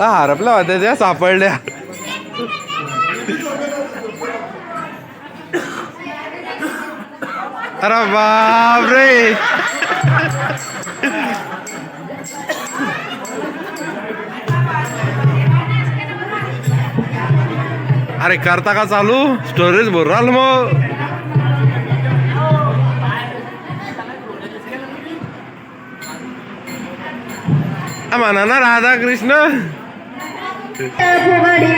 हा हरपला होत्या त्या सापडल्या. अरे बाप रे अरे करता का चालू? स्टोरेज भर राहिलं मग. म्हणा ना राधा कृष्ण राधा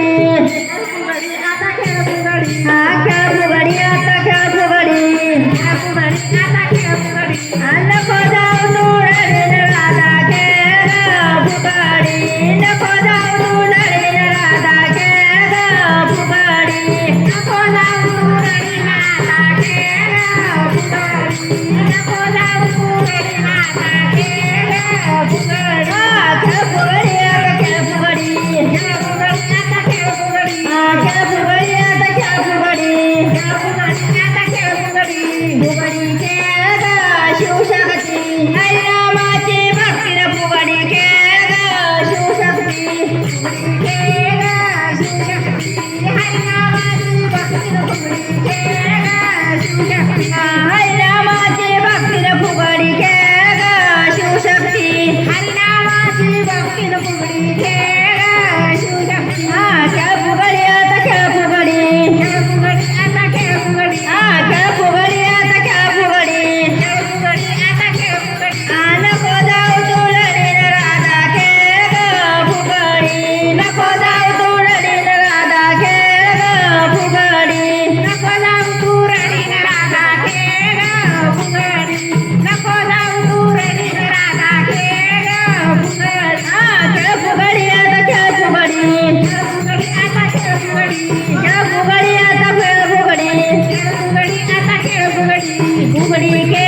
我给你。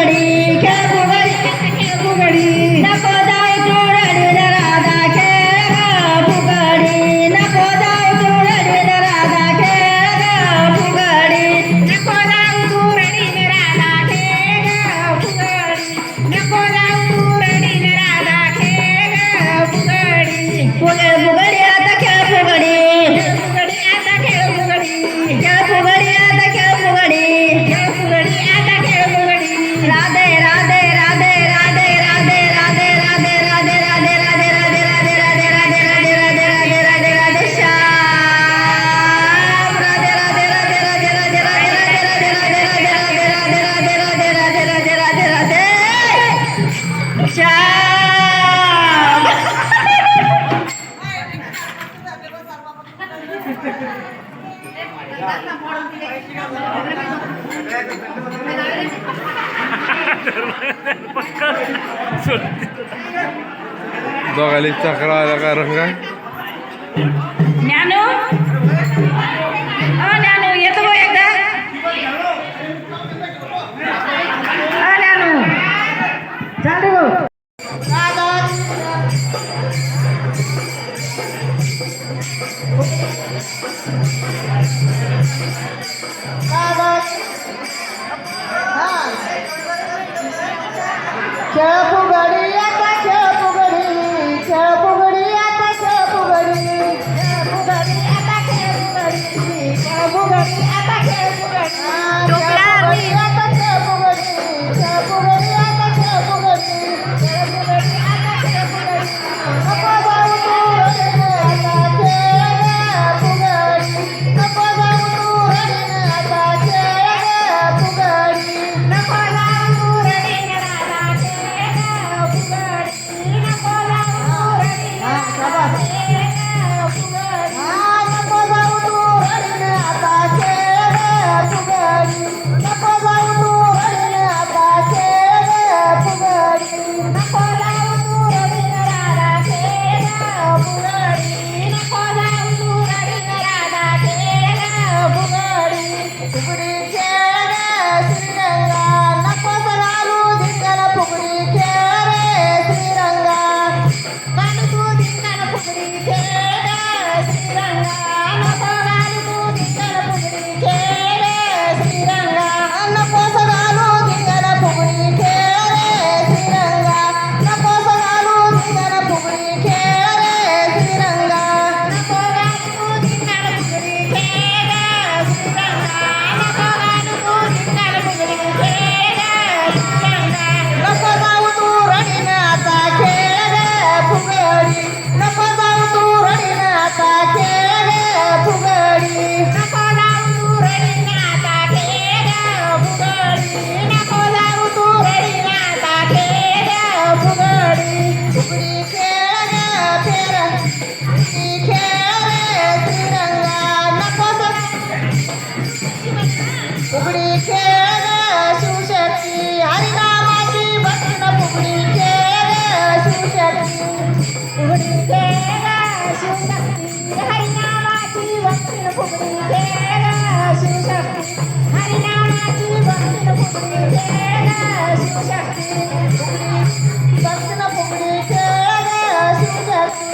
Hari. दोघाली चक्रा आला का रंग? ज्ञान? Robert. Hans. Careful. शिवशक्ती हरिनामाची भक्तीन फुगडी खेळ शिवशक्ती